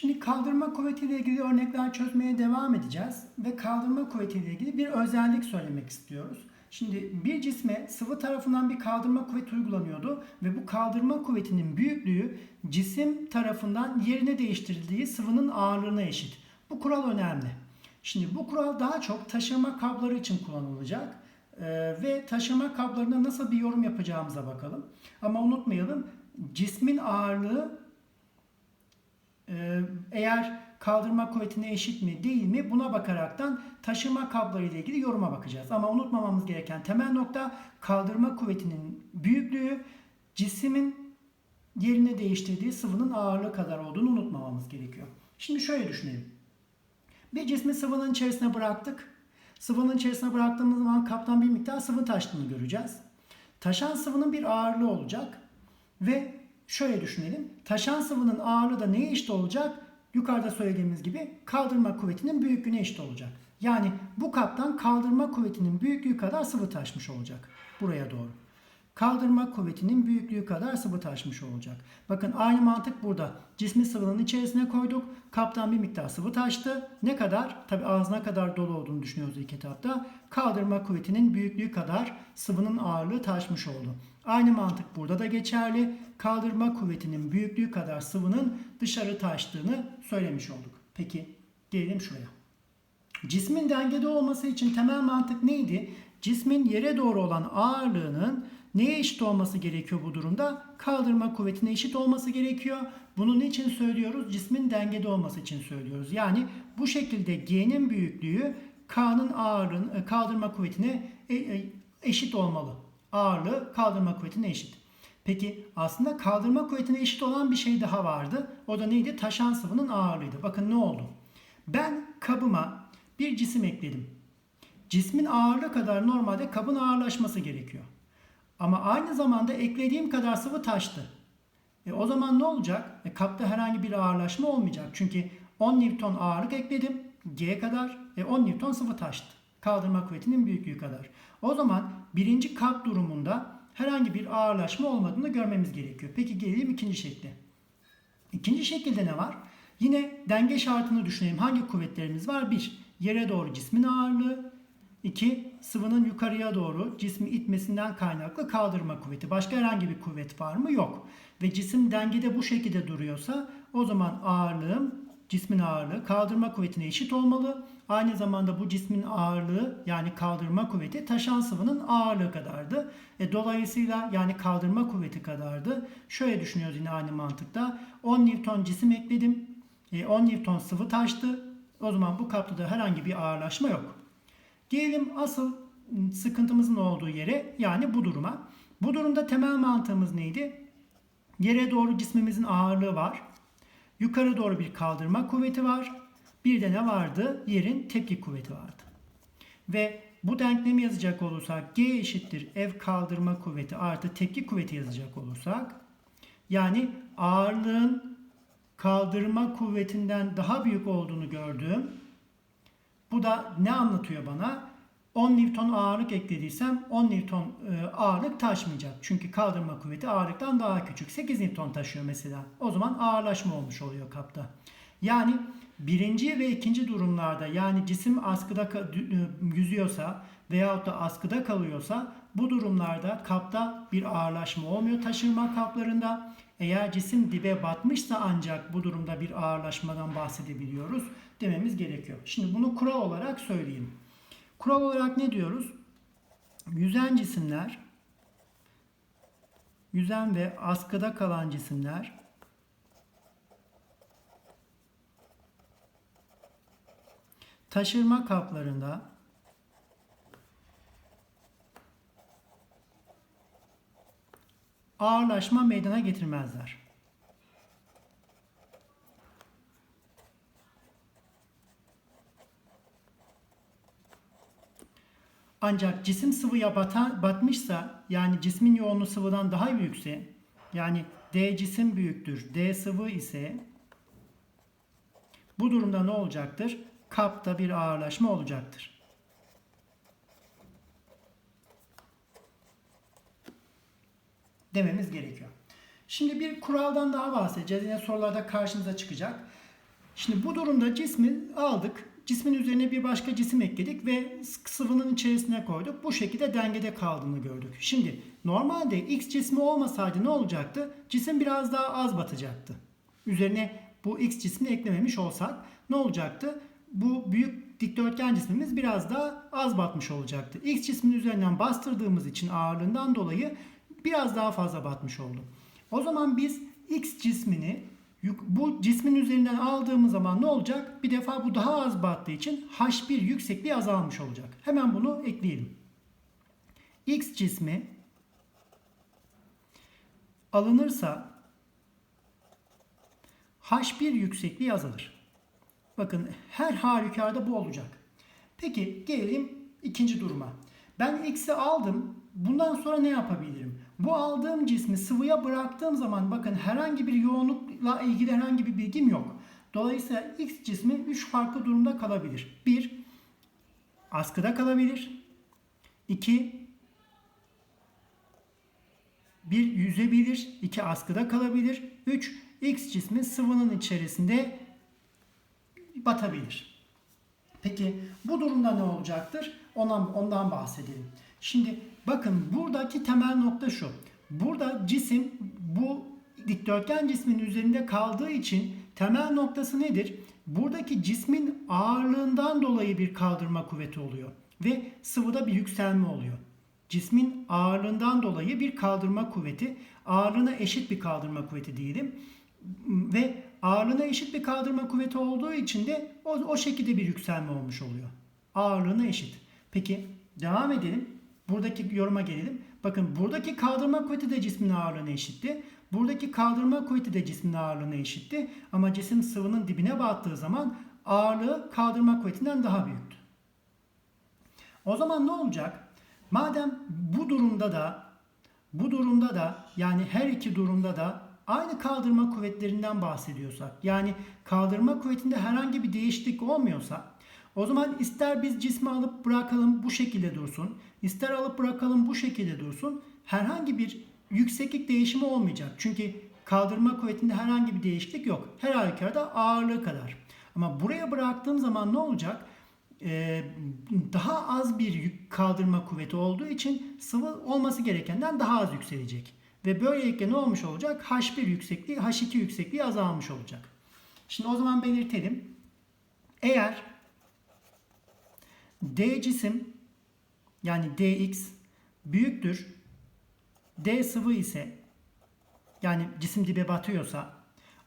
Şimdi kaldırma kuvvetiyle ilgili örnekler çözmeye devam edeceğiz ve kaldırma kuvvetiyle ilgili bir özellik söylemek istiyoruz. Şimdi bir cisme sıvı tarafından bir kaldırma kuvveti uygulanıyordu ve bu kaldırma kuvvetinin büyüklüğü cisim tarafından yerine değiştirildiği sıvının ağırlığına eşit. Bu kural önemli. Şimdi bu kural daha çok taşıma kabları için kullanılacak Ee, ve taşıma kablarına nasıl bir yorum yapacağımıza bakalım. Ama unutmayalım cismin ağırlığı eğer kaldırma kuvvetine eşit mi değil mi buna bakaraktan taşıma kabları ile ilgili yoruma bakacağız. Ama unutmamamız gereken temel nokta kaldırma kuvvetinin büyüklüğü cismin yerini değiştirdiği sıvının ağırlığı kadar olduğunu unutmamamız gerekiyor. Şimdi şöyle düşünelim. Bir cismi sıvının içerisine bıraktık. Sıvının içerisine bıraktığımız zaman kaptan bir miktar sıvı taştığını göreceğiz. Taşan sıvının bir ağırlığı olacak ve şöyle düşünelim. Taşan sıvının ağırlığı da neye eşit olacak? Yukarıda söylediğimiz gibi kaldırma kuvvetinin büyüklüğüne eşit olacak. Yani bu kaptan kaldırma kuvvetinin büyüklüğü kadar sıvı taşmış olacak. Buraya doğru. Kaldırma kuvvetinin büyüklüğü kadar sıvı taşmış olacak. Bakın aynı mantık burada. Cismi sıvının içerisine koyduk. Kaptan bir miktar sıvı taştı. Ne kadar? Tabi ağzına kadar dolu olduğunu düşünüyoruz ilk etapta. Kaldırma kuvvetinin büyüklüğü kadar sıvının ağırlığı taşmış oldu. Aynı mantık burada da geçerli. Kaldırma kuvvetinin büyüklüğü kadar sıvının dışarı taştığını söylemiş olduk. Peki gelelim şuraya. Cismin dengede olması için temel mantık neydi? Cismin yere doğru olan ağırlığının neye eşit olması gerekiyor bu durumda? Kaldırma kuvvetine eşit olması gerekiyor. Bunun için söylüyoruz? Cismin dengede olması için söylüyoruz. Yani bu şekilde G'nin büyüklüğü K'nın ağırlığın e, kaldırma kuvvetine e, e, eşit olmalı. Ağırlığı kaldırma kuvvetine eşit. Peki aslında kaldırma kuvvetine eşit olan bir şey daha vardı. O da neydi? Taşan sıvının ağırlığıydı. Bakın ne oldu? Ben kabıma bir cisim ekledim. Cismin ağırlığı kadar normalde kabın ağırlaşması gerekiyor. Ama aynı zamanda eklediğim kadar sıvı taştı. E o zaman ne olacak? E kapta herhangi bir ağırlaşma olmayacak. Çünkü 10 Newton ağırlık ekledim. G kadar. E 10 Newton sıvı taştı. Kaldırma kuvvetinin büyüklüğü kadar. O zaman birinci kap durumunda herhangi bir ağırlaşma olmadığını görmemiz gerekiyor. Peki gelelim ikinci şekle. İkinci şekilde ne var? Yine denge şartını düşünelim. Hangi kuvvetlerimiz var? 1. Yere doğru cismin ağırlığı. 2. Sıvının yukarıya doğru cismi itmesinden kaynaklı kaldırma kuvveti. Başka herhangi bir kuvvet var mı? Yok. Ve cisim dengede bu şekilde duruyorsa o zaman ağırlığım, cismin ağırlığı kaldırma kuvvetine eşit olmalı. Aynı zamanda bu cismin ağırlığı yani kaldırma kuvveti taşan sıvının ağırlığı kadardı. E, dolayısıyla yani kaldırma kuvveti kadardı. Şöyle düşünüyoruz yine aynı mantıkta. 10 Newton cisim ekledim. E, 10 Newton sıvı taştı. O zaman bu kapta da herhangi bir ağırlaşma yok. Gelelim asıl sıkıntımızın olduğu yere yani bu duruma. Bu durumda temel mantığımız neydi? Yere doğru cismimizin ağırlığı var. Yukarı doğru bir kaldırma kuvveti var. Bir de ne vardı? Yerin tepki kuvveti vardı. Ve bu denklemi yazacak olursak G eşittir F kaldırma kuvveti artı tepki kuvveti yazacak olursak yani ağırlığın kaldırma kuvvetinden daha büyük olduğunu gördüm. Bu da ne anlatıyor bana? 10 Newton ağırlık eklediysem 10 Newton e, ağırlık taşmayacak. Çünkü kaldırma kuvveti ağırlıktan daha küçük. 8 Newton taşıyor mesela. O zaman ağırlaşma olmuş oluyor kapta. Yani birinci ve ikinci durumlarda yani cisim askıda e, yüzüyorsa veyahut da askıda kalıyorsa bu durumlarda kapta bir ağırlaşma olmuyor taşırma kaplarında. Eğer cisim dibe batmışsa ancak bu durumda bir ağırlaşmadan bahsedebiliyoruz dememiz gerekiyor. Şimdi bunu kural olarak söyleyeyim. Kural olarak ne diyoruz? Yüzen cisimler, yüzen ve askıda kalan cisimler taşırma kaplarında ağırlaşma meydana getirmezler. Ancak cisim sıvıya batan, batmışsa yani cismin yoğunluğu sıvıdan daha büyükse yani D cisim büyüktür, D sıvı ise bu durumda ne olacaktır? Kapta bir ağırlaşma olacaktır. Dememiz gerekiyor. Şimdi bir kuraldan daha bahsedeceğiz. Yine sorularda karşımıza çıkacak. Şimdi bu durumda cismi aldık. Cismin üzerine bir başka cisim ekledik ve sıvının içerisine koyduk. Bu şekilde dengede kaldığını gördük. Şimdi normalde X cismi olmasaydı ne olacaktı? Cisim biraz daha az batacaktı. Üzerine bu X cismini eklememiş olsak ne olacaktı? Bu büyük dikdörtgen cismimiz biraz daha az batmış olacaktı. X cismin üzerinden bastırdığımız için ağırlığından dolayı biraz daha fazla batmış oldu. O zaman biz X cismini bu cismin üzerinden aldığımız zaman ne olacak? Bir defa bu daha az battığı için H1 yüksekliği azalmış olacak. Hemen bunu ekleyelim. X cismi alınırsa H1 yüksekliği azalır. Bakın her halükarda bu olacak. Peki gelelim ikinci duruma. Ben x'i aldım. Bundan sonra ne yapabilirim? Bu aldığım cismi sıvıya bıraktığım zaman bakın herhangi bir yoğunlukla ilgili herhangi bir bilgim yok. Dolayısıyla x cismi 3 farklı durumda kalabilir. 1. Askıda kalabilir. 2. Bir yüzebilir. 2 askıda kalabilir. 3. X cismi sıvının içerisinde batabilir. Peki bu durumda ne olacaktır? Ondan, ondan bahsedelim. Şimdi bakın buradaki temel nokta şu. Burada cisim bu dikdörtgen cismin üzerinde kaldığı için temel noktası nedir? Buradaki cismin ağırlığından dolayı bir kaldırma kuvveti oluyor ve sıvıda bir yükselme oluyor. Cismin ağırlığından dolayı bir kaldırma kuvveti, ağırlığına eşit bir kaldırma kuvveti diyelim ve ağırlığına eşit bir kaldırma kuvveti olduğu için de o, o şekilde bir yükselme olmuş oluyor. Ağırlığına eşit. Peki devam edelim. Buradaki yoruma gelelim. Bakın buradaki kaldırma kuvveti de cismin ağırlığına eşitti. Buradaki kaldırma kuvveti de cismin ağırlığına eşitti. Ama cisim sıvının dibine battığı zaman ağırlığı kaldırma kuvvetinden daha büyüktü. O zaman ne olacak? Madem bu durumda da bu durumda da yani her iki durumda da aynı kaldırma kuvvetlerinden bahsediyorsak yani kaldırma kuvvetinde herhangi bir değişiklik olmuyorsa o zaman ister biz cismi alıp bırakalım bu şekilde dursun ister alıp bırakalım bu şekilde dursun herhangi bir yükseklik değişimi olmayacak. Çünkü kaldırma kuvvetinde herhangi bir değişiklik yok. Her halükarda ağırlığı kadar. Ama buraya bıraktığım zaman ne olacak? Ee, daha az bir yük kaldırma kuvveti olduğu için sıvı olması gerekenden daha az yükselecek. Ve böylelikle ne olmuş olacak? H1 yüksekliği, H2 yüksekliği azalmış olacak. Şimdi o zaman belirtelim. Eğer D cisim yani dx büyüktür d sıvı ise yani cisim dibe batıyorsa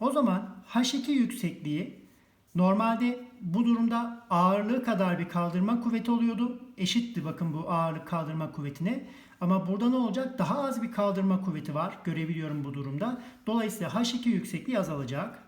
o zaman H2 yüksekliği normalde bu durumda ağırlığı kadar bir kaldırma kuvveti oluyordu. Eşitti bakın bu ağırlık kaldırma kuvvetine. Ama burada ne olacak? Daha az bir kaldırma kuvveti var. Görebiliyorum bu durumda. Dolayısıyla H2 yüksekliği azalacak.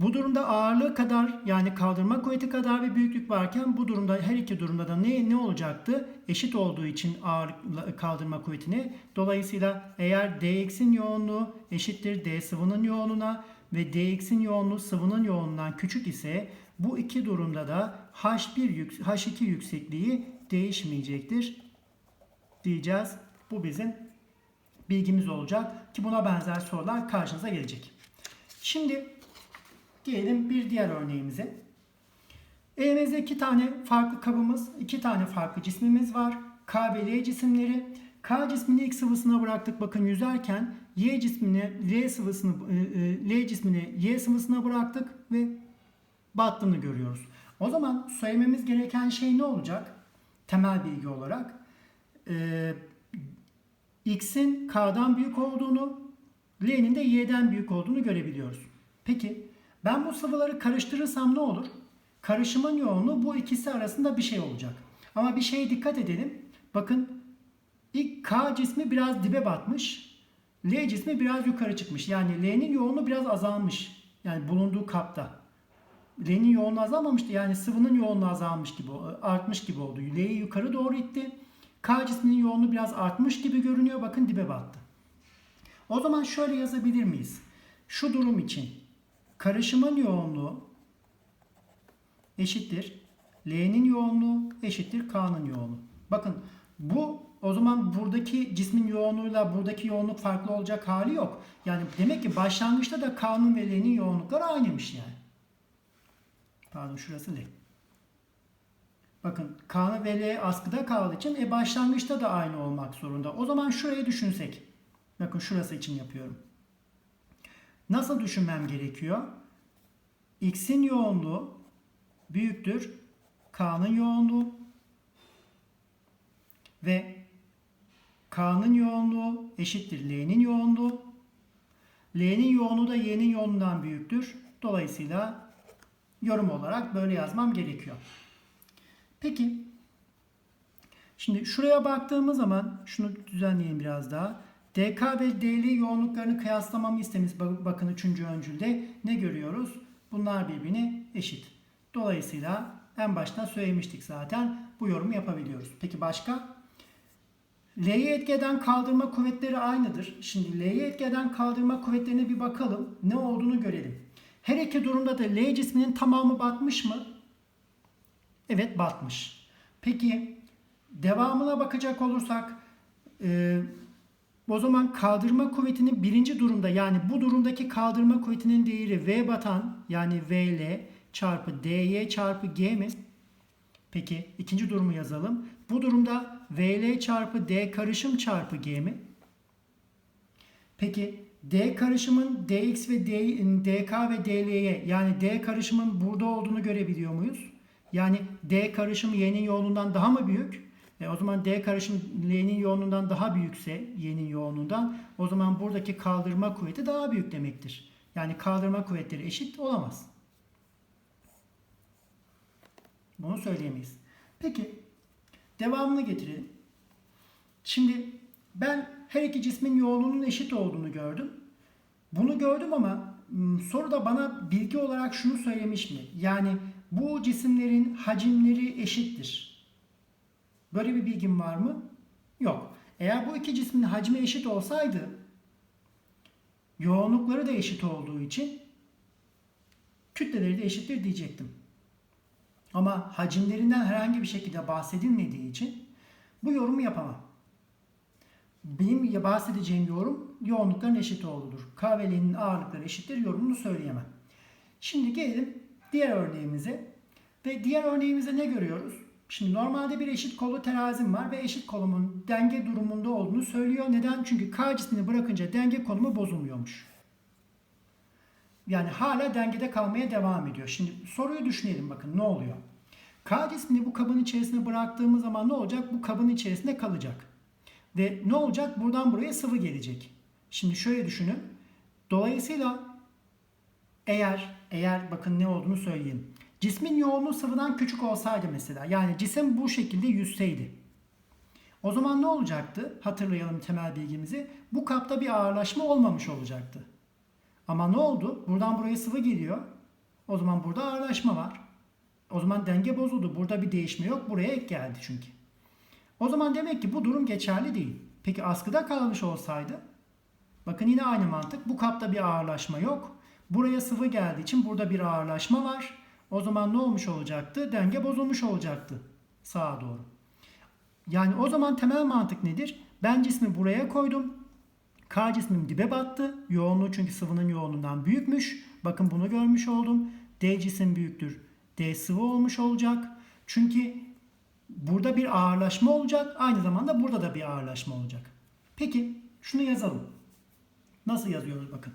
Bu durumda ağırlığı kadar yani kaldırma kuvveti kadar bir büyüklük varken bu durumda her iki durumda da ne ne olacaktı? Eşit olduğu için ağırlık kaldırma kuvvetine. Dolayısıyla eğer dx'in yoğunluğu eşittir d sıvının yoğunluğuna ve dx'in yoğunluğu sıvının yoğunluğundan küçük ise bu iki durumda da H1 yük- H2 yüksekliği değişmeyecektir diyeceğiz. Bu bizim bilgimiz olacak ki buna benzer sorular karşınıza gelecek. Şimdi Gelelim bir diğer örneğimize. Elimizde iki tane farklı kabımız, iki tane farklı cismimiz var. K ve L cisimleri. K cismini X sıvısına bıraktık bakın yüzerken. Y cismini L sıvısını e, e, L cismini Y sıvısına bıraktık ve battığını görüyoruz. O zaman söylememiz gereken şey ne olacak? Temel bilgi olarak. Ee, X'in K'dan büyük olduğunu, L'nin de Y'den büyük olduğunu görebiliyoruz. Peki ben bu sıvıları karıştırırsam ne olur? Karışımın yoğunluğu bu ikisi arasında bir şey olacak. Ama bir şeye dikkat edelim. Bakın ilk K cismi biraz dibe batmış. L cismi biraz yukarı çıkmış. Yani L'nin yoğunluğu biraz azalmış. Yani bulunduğu kapta. L'nin yoğunluğu azalmamıştı. Yani sıvının yoğunluğu azalmış gibi, artmış gibi oldu. L'yi yukarı doğru itti. K cisminin yoğunluğu biraz artmış gibi görünüyor. Bakın dibe battı. O zaman şöyle yazabilir miyiz? Şu durum için karışımın yoğunluğu eşittir L'nin yoğunluğu eşittir K'nın yoğunluğu. Bakın bu O zaman buradaki cismin yoğunluğuyla buradaki yoğunluk farklı olacak hali yok. Yani demek ki başlangıçta da K'nın ve L'nin yoğunlukları aynıymış yani. Pardon şurası L. Bakın K ve L askıda kaldığı için e başlangıçta da aynı olmak zorunda. O zaman şurayı düşünsek. Bakın şurası için yapıyorum. Nasıl düşünmem gerekiyor? X'in yoğunluğu büyüktür K'nın yoğunluğu ve K'nın yoğunluğu eşittir L'nin yoğunluğu. L'nin yoğunluğu da Y'nin yoğunluğundan büyüktür. Dolayısıyla yorum olarak böyle yazmam gerekiyor. Peki. Şimdi şuraya baktığımız zaman şunu düzenleyelim biraz daha. DK ve DL yoğunluklarını kıyaslamamı istemiş. Bakın 3. öncülde ne görüyoruz? Bunlar birbirine eşit. Dolayısıyla en başta söylemiştik zaten. Bu yorumu yapabiliyoruz. Peki başka? L'yi etkeden kaldırma kuvvetleri aynıdır. Şimdi L'yi etkeden kaldırma kuvvetlerine bir bakalım. Ne olduğunu görelim. Her iki durumda da L cisminin tamamı batmış mı? Evet batmış. Peki devamına bakacak olursak o zaman kaldırma kuvvetinin birinci durumda yani bu durumdaki kaldırma kuvvetinin değeri V batan yani VL çarpı DY çarpı G mi? Peki ikinci durumu yazalım. Bu durumda VL çarpı D karışım çarpı G mi? Peki D karışımın DX ve D, DK ve DL'ye yani D karışımın burada olduğunu görebiliyor muyuz? Yani D karışım Y'nin yoğunluğundan daha mı büyük? E, o zaman D karışım L'nin yoğunluğundan daha büyükse Y'nin yoğunluğundan o zaman buradaki kaldırma kuvveti daha büyük demektir. Yani kaldırma kuvvetleri eşit olamaz. Bunu söyleyemeyiz. Peki devamını getirelim. Şimdi ben her iki cismin yoğunluğunun eşit olduğunu gördüm. Bunu gördüm ama ım, soruda bana bilgi olarak şunu söylemiş mi? Yani bu cisimlerin hacimleri eşittir. Böyle bir bilgim var mı? Yok. Eğer bu iki cismin hacmi eşit olsaydı yoğunlukları da eşit olduğu için kütleleri de eşittir diyecektim. Ama hacimlerinden herhangi bir şekilde bahsedilmediği için bu yorumu yapamam. Benim bahsedeceğim yorum yoğunlukların eşit olduğudur. K ve L'nin ağırlıkları eşittir yorumunu söyleyemem. Şimdi gelelim diğer örneğimize. Ve diğer örneğimizde ne görüyoruz? Şimdi normalde bir eşit kollu terazim var ve eşit kolumun denge durumunda olduğunu söylüyor. Neden? Çünkü K cismini bırakınca denge konumu bozulmuyormuş. Yani hala dengede kalmaya devam ediyor. Şimdi soruyu düşünelim bakın ne oluyor. K cismini bu kabın içerisine bıraktığımız zaman ne olacak? Bu kabın içerisinde kalacak. Ve ne olacak? Buradan buraya sıvı gelecek. Şimdi şöyle düşünün. Dolayısıyla eğer eğer bakın ne olduğunu söyleyeyim. Cismin yoğunluğu sıvıdan küçük olsaydı mesela yani cisim bu şekilde yüzseydi. O zaman ne olacaktı? Hatırlayalım temel bilgimizi. Bu kapta bir ağırlaşma olmamış olacaktı. Ama ne oldu? Buradan buraya sıvı geliyor. O zaman burada ağırlaşma var. O zaman denge bozuldu. Burada bir değişme yok. Buraya ek geldi çünkü. O zaman demek ki bu durum geçerli değil. Peki askıda kalmış olsaydı? Bakın yine aynı mantık. Bu kapta bir ağırlaşma yok. Buraya sıvı geldiği için burada bir ağırlaşma var. O zaman ne olmuş olacaktı? Denge bozulmuş olacaktı. Sağa doğru. Yani o zaman temel mantık nedir? Ben cismi buraya koydum. K cismim dibe battı. Yoğunluğu çünkü sıvının yoğunluğundan büyükmüş. Bakın bunu görmüş oldum. D cisim büyüktür. D sıvı olmuş olacak. Çünkü burada bir ağırlaşma olacak. Aynı zamanda burada da bir ağırlaşma olacak. Peki şunu yazalım. Nasıl yazıyoruz bakın.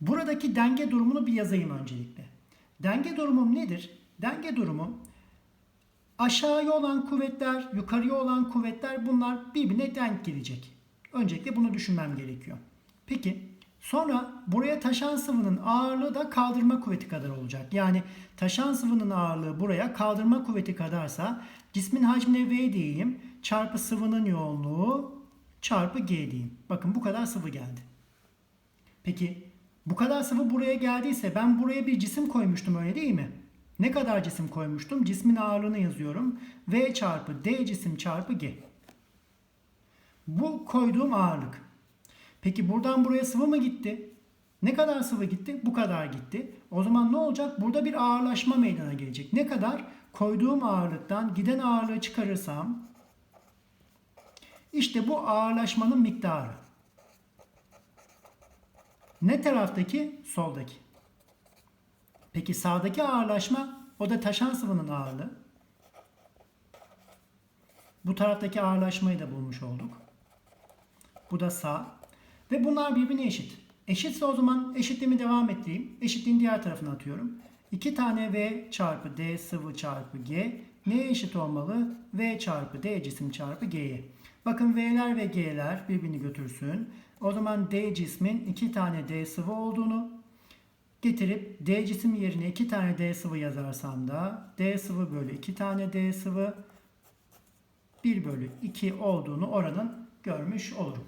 Buradaki denge durumunu bir yazayım öncelikle. Denge durumum nedir? Denge durumum aşağıya olan kuvvetler, yukarıya olan kuvvetler bunlar birbirine denk gelecek. Öncelikle bunu düşünmem gerekiyor. Peki sonra buraya taşan sıvının ağırlığı da kaldırma kuvveti kadar olacak. Yani taşan sıvının ağırlığı buraya kaldırma kuvveti kadarsa cismin hacmine V diyeyim çarpı sıvının yoğunluğu çarpı G diyeyim. Bakın bu kadar sıvı geldi. Peki bu kadar sıvı buraya geldiyse ben buraya bir cisim koymuştum öyle değil mi? Ne kadar cisim koymuştum? Cismin ağırlığını yazıyorum. V çarpı D cisim çarpı G. Bu koyduğum ağırlık. Peki buradan buraya sıvı mı gitti? Ne kadar sıvı gitti? Bu kadar gitti. O zaman ne olacak? Burada bir ağırlaşma meydana gelecek. Ne kadar? Koyduğum ağırlıktan giden ağırlığı çıkarırsam İşte bu ağırlaşmanın miktarı. Ne taraftaki? Soldaki. Peki sağdaki ağırlaşma o da taşan sıvının ağırlığı. Bu taraftaki ağırlaşmayı da bulmuş olduk. Bu da sağ. Ve bunlar birbirine eşit. Eşitse o zaman eşitliğimi devam ettireyim. Eşitliğin diğer tarafına atıyorum. 2 tane V çarpı D sıvı çarpı G neye eşit olmalı? V çarpı D cisim çarpı G'ye. Bakın V'ler ve G'ler birbirini götürsün. O zaman D cismin 2 tane D sıvı olduğunu getirip D cisim yerine 2 tane D sıvı yazarsam da D sıvı bölü 2 tane D sıvı 1 bölü 2 olduğunu oranın görmüş olurum.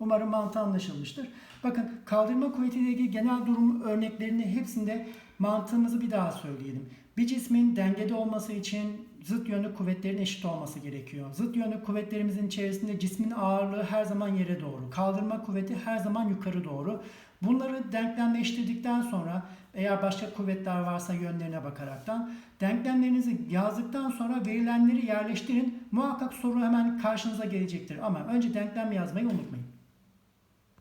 Umarım mantığı anlaşılmıştır. Bakın kaldırma kuvvetiyle ilgili genel durum örneklerini hepsinde mantığımızı bir daha söyleyelim. Bir cismin dengede olması için zıt yönlü kuvvetlerin eşit olması gerekiyor. Zıt yönlü kuvvetlerimizin içerisinde cismin ağırlığı her zaman yere doğru. Kaldırma kuvveti her zaman yukarı doğru. Bunları denklemleştirdikten sonra eğer başka kuvvetler varsa yönlerine bakaraktan denklemlerinizi yazdıktan sonra verilenleri yerleştirin. Muhakkak soru hemen karşınıza gelecektir. Ama önce denklem yazmayı unutmayın.